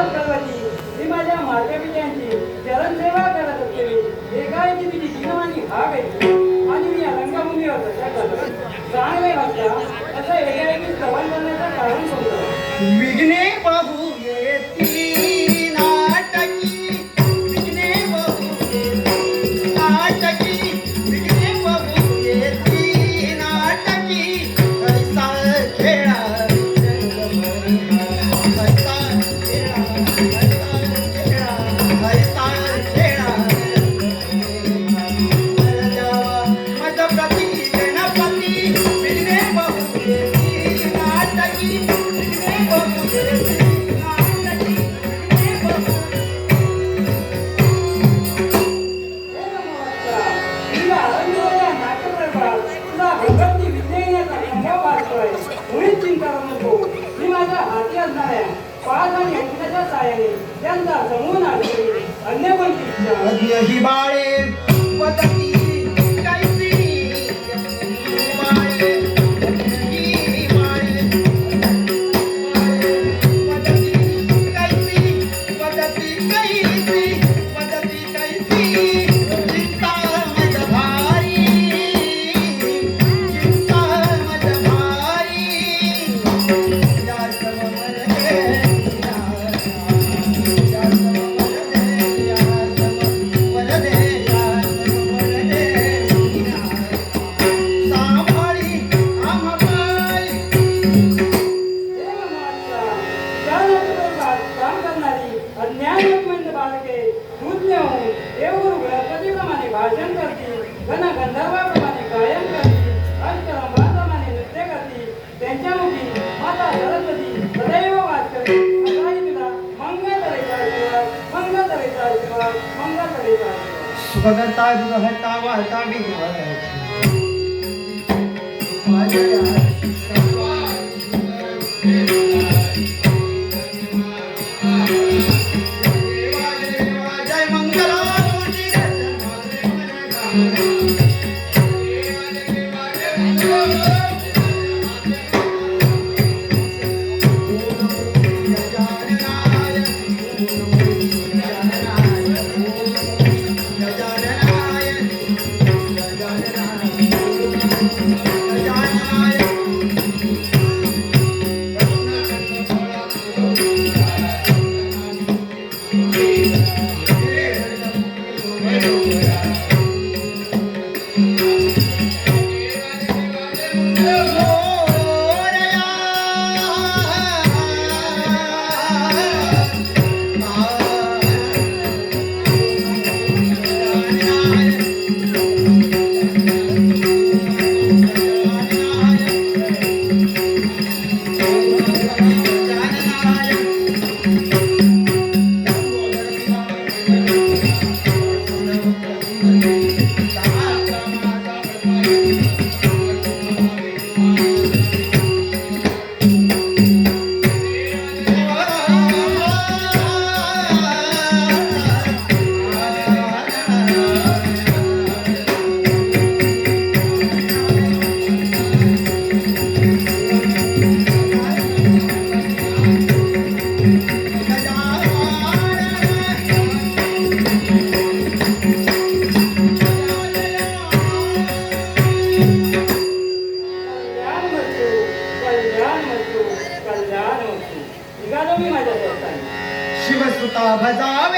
सात कळवती मी माझ्या मार्गपित्यांची चरणसेवा करत असलेली एकाएकी तिची दिनवाणी भाग आहे. आणि मी या रंगभूमीवर दशा करतो चांगले वाटला असं एकाएकी श्रवण करण्याचं कारण समजलं विघ्ने बहू त्यांचा समूह नाटकरी अन्य पण इच्छा अद्य ही बाळे करणारी बालके दूध होऊन देवगुरु गणपतीप्रमाणे भाषण करतील घन गंधर्वाप्रमाणे गायन करतील अष्टरंभाप्रमाणे नृत्य करतील त्यांच्या मुखी माता सरस्वती सदैव वाद करेल असाही तुला मंगळतरेचा आशीर्वाद मंगळतरेचा आशीर्वाद मंगळतरेचा आशीर्वाद सुखकर्ता दुःखहर्ता माझ्या कल्याण कल्याण वस्तू निघालो मी माझ्या दोस्तांनी शिवसुता भजा